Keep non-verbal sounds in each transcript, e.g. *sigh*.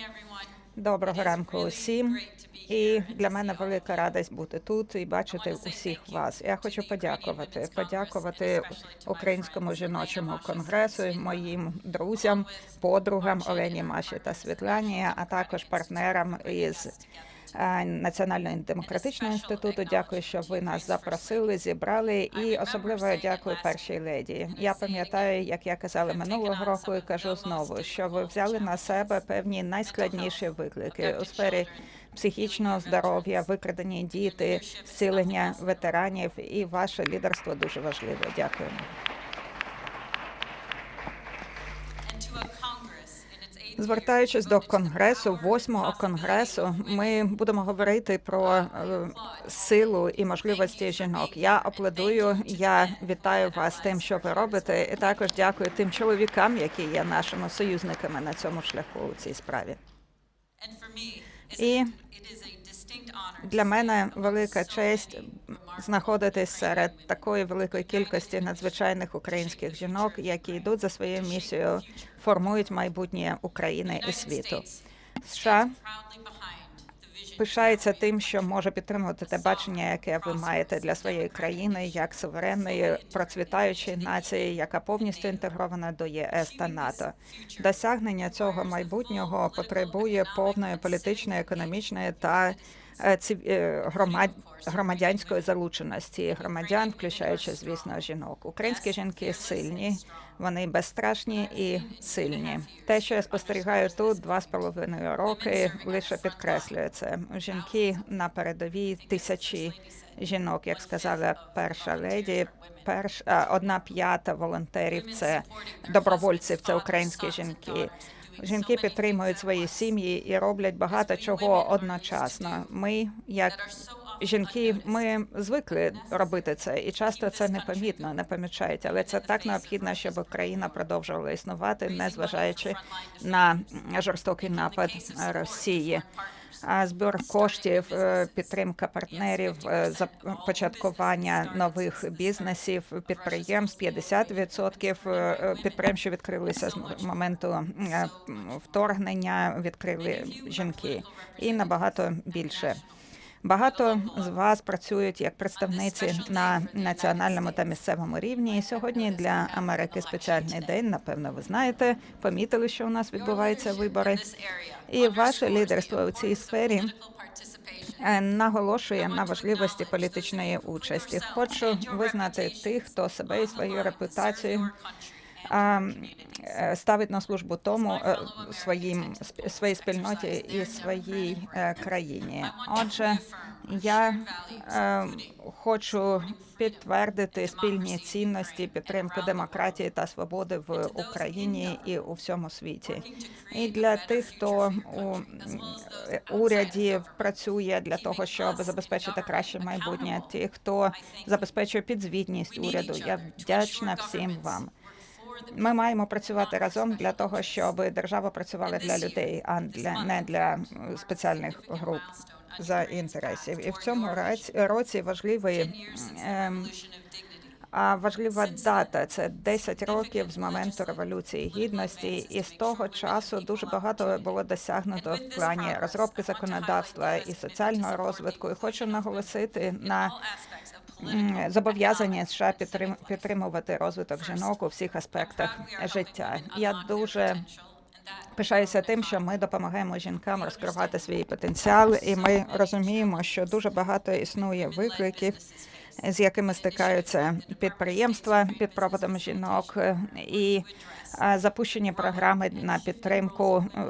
everyone. Доброго ранку усім. І для мене велика радість бути тут і бачити усіх вас. Я хочу подякувати, подякувати українському жіночому конгресу, моїм друзям, подругам Олені Маші та Світлані, а також партнерам із е, Національного демократичного інституту. Дякую, що ви нас запросили, зібрали, і особливо дякую першій леді. Я пам'ятаю, як я казала минулого року, і кажу знову, що ви взяли на себе певні найскладніші виклики у сфері психічного здоров'я, викрадені діти, зцілення ветеранів, і ваше лідерство дуже важливе. Дякую. Звертаючись до конгресу, восьмого конгресу, ми будемо говорити про е, силу і можливості жінок. Я аплодую, я вітаю вас тим, що ви робите, і також дякую тим чоловікам, які є нашими союзниками на цьому шляху у цій справі. І для мене велика честь знаходитись серед такої великої кількості надзвичайних українських жінок, які йдуть за своєю місією, формують майбутнє України і світу. США пишається тим, що може підтримувати те бачення, яке ви маєте для своєї країни, як суверенної процвітаючої нації, яка повністю інтегрована до ЄС та НАТО. Досягнення цього майбутнього потребує повної політичної, економічної та громад... громадянської залученості громадян, включаючи, звісно, жінок. Українські жінки сильні, вони безстрашні і сильні. Те, що я спостерігаю тут два з половиною роки, лише підкреслює це. Жінки на передовій тисячі жінок, як сказала перша леді. Перш одна п'ята волонтерів це добровольців, це українські жінки. Жінки підтримують свої сім'ї і роблять багато чого одночасно. Ми, як жінки, ми звикли робити це, і часто це непомітно, не помічають. Але це так необхідно, щоб Україна продовжувала існувати, незважаючи на жорстокий напад Росії. Збір коштів, е, підтримка партнерів, е, започаткування нових бізнесів, підприємств 50% е, підприємств, що відкрилися з моменту е, вторгнення, відкрили жінки, і набагато більше. Багато з вас працюють як представниці на національному та місцевому рівні. І сьогодні для Америки спеціальний день. Напевно, ви знаєте, помітили, що у нас відбуваються вибори. І ваше лідерство у цій сфері наголошує на важливості політичної участі. Хочу визнати тих, хто себе і свою репутацію ставить на службу тому е, своїм своїй спільноті і своїй е, країні. Отже, я е, хочу підтвердити спільні цінності, підтримку демократії та свободи в Україні і у всьому світі. І для тих, хто у е, уряді працює для того, щоб забезпечити краще майбутнє, ті, хто забезпечує підзвітність уряду, я вдячна всім вам. Ми маємо працювати разом для того, щоб держава працювала для людей, а для не для спеціальних груп за інтересів. І в цьому році важливий ем, а важлива дата це 10 років з моменту революції гідності, і з того часу дуже багато було досягнуто в плані розробки законодавства і соціального розвитку. І хочу наголосити на зобов'язання США підтрим- підтримувати розвиток жінок у всіх аспектах життя. Я дуже пишаюся тим, що ми допомагаємо жінкам розкривати свій потенціал, і ми розуміємо, що дуже багато існує викликів. З якими стикаються підприємства під проводом жінок е, і запущені програми на підтримку е,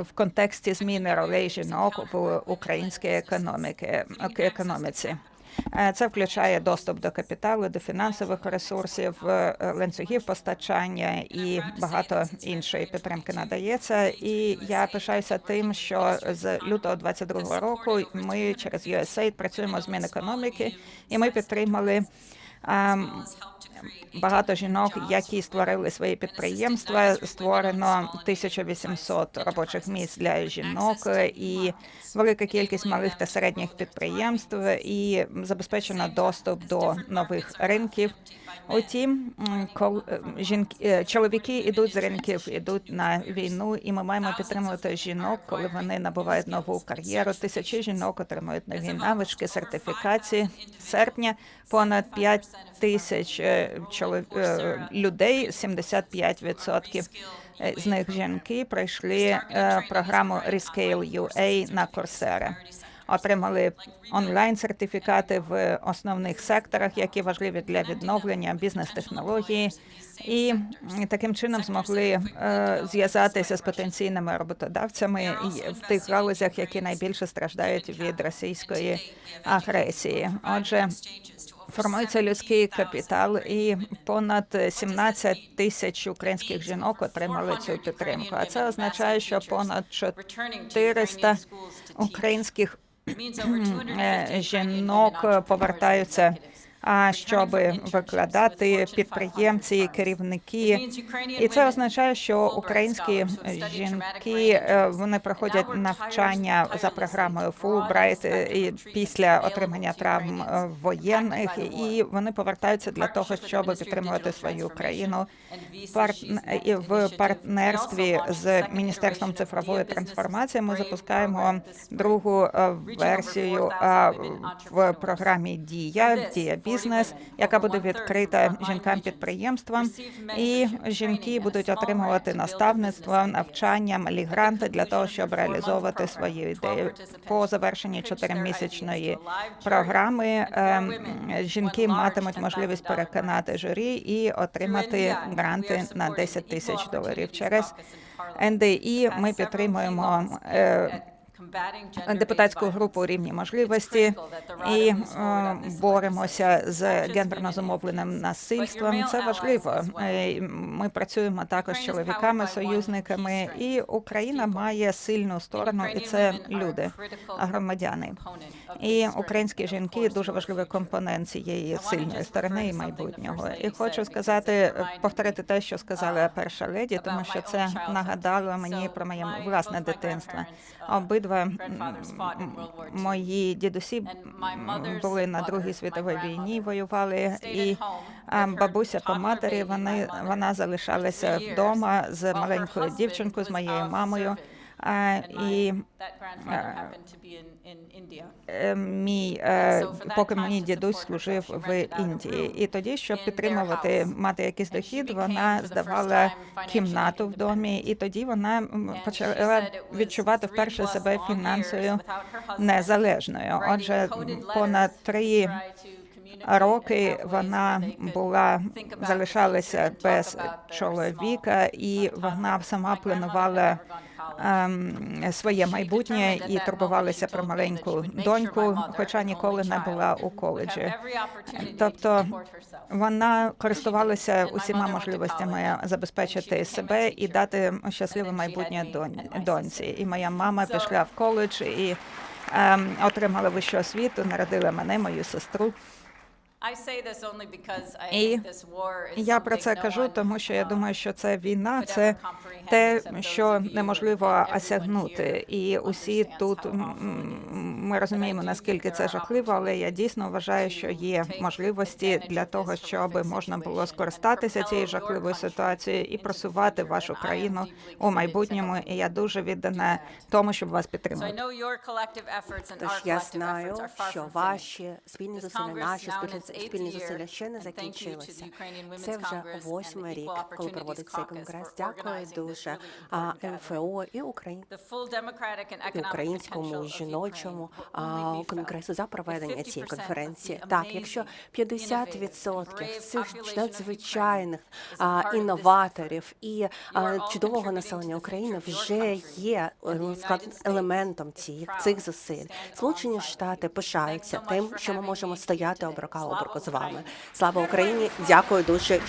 в контексті зміни ролей жінок в українській економіці. Е, Це включає доступ до капіталу, до фінансових ресурсів, е, ланцюгів постачання і багато іншої підтримки надається. І я пишаюся тим, що з лютого 22 року ми через USAID працюємо з Мінекономіки, і ми підтримали Багато жінок, які створили свої підприємства, створено 1800 робочих місць для жінок і велика кількість малих та середніх підприємств, і забезпечено доступ до нових ринків. Утім, м, кол е, жінки е, чоловіки ідуть з ринків, ідуть на війну, і ми маємо підтримувати жінок, коли вони набувають нову кар'єру. Тисячі жінок отримують нові навички, сертифікації. Серпня понад 5 тисяч е, е, людей, 75% е, з них жінки, пройшли програму Rescale UA на Coursera. Отримали онлайн сертифікати в основних секторах, які важливі для відновлення бізнес-технології, і таким чином змогли зв'язатися з потенційними роботодавцями в тих галузях, які найбільше страждають від російської агресії. Отже, формується людський капітал, і понад 17 тисяч українських жінок отримали цю підтримку. А це означає, що понад 400 українських *clears throat* е, жінок повертаються. Щоб викладати підприємці, керівники, і це означає, що українські жінки е, вони проходять навчання за програмою Fulbright е, і після отримання травм е, воєнних, і вони повертаються для того, щоб підтримувати свою країну в партнерстві з міністерством цифрової трансформації. Ми запускаємо другу версію в програмі Дія Дія бізнес, яка буде відкрита жінкам підприємствам, і жінки будуть отримувати наставництво, навчання, малі гранти для того, щоб реалізовувати свої ідеї. По завершенні чотиримісячної програми ем, жінки матимуть можливість переконати журі і отримати гранти на 10 тисяч доларів через НДІ. Ми підтримуємо. Е, депутатську групу рівні можливості і е, боремося з гендерно зумовленим насильством. Це важливо. Е, Ми працюємо також з чоловіками, союзниками, і Україна має сильну сторону, і це люди, громадяни. І українські жінки дуже важливий компонент цієї сильної сторони і майбутнього. І хочу сказати, повторити те, що сказала перша леді, тому що це нагадало мені про моє власне дитинство. Обидва м, мої дідусі були на другій світовій війні, воювали, і бабуся по матері вони вона залишалася вдома з маленькою дівчинкою, з моєю мамою. І е, мій е, поки мій дідусь служив в Індії, і тоді, щоб підтримувати мати якийсь дохід, вона здавала кімнату в домі, і тоді вона почала відчувати вперше себе фінансово незалежною. Отже, понад три роки вона була залишалася без чоловіка, і вона сама планувала ем, своє майбутнє і турбувалася про маленьку доньку, хоча ніколи не була у коледжі. Тобто вона користувалася усіма можливостями забезпечити себе і дати щасливе майбутнє донь- доньці. І моя мама пішла в коледж і ем, отримала вищу освіту, народила мене, мою сестру. І я про це кажу, тому що я думаю, що це війна, це те, що неможливо осягнути. І усі тут ми розуміємо, наскільки це жахливо, але я дійсно вважаю, що є можливості для того, щоб можна було скористатися цією жахливою ситуацією і просувати вашу країну у майбутньому. І я дуже віддана тому, щоб вас підтримати. Тож я знаю, що ваші спільні зусилля, наші спільні спільні зусилля ще не закінчилися. Це вже восьмий рік, коли проводиться цей конгрес. Дякую дуже а, МФО і Україн і українському жіночому конгресу за проведення цієї конференції. Так, якщо 50% цих надзвичайних інноваторів і чудового населення України вже є е, елементом цих цих зусиль. Сполучені Штати пишаються тим, що ми можемо стояти об рука об руку з вами. Слава Україні! Дякую дуже.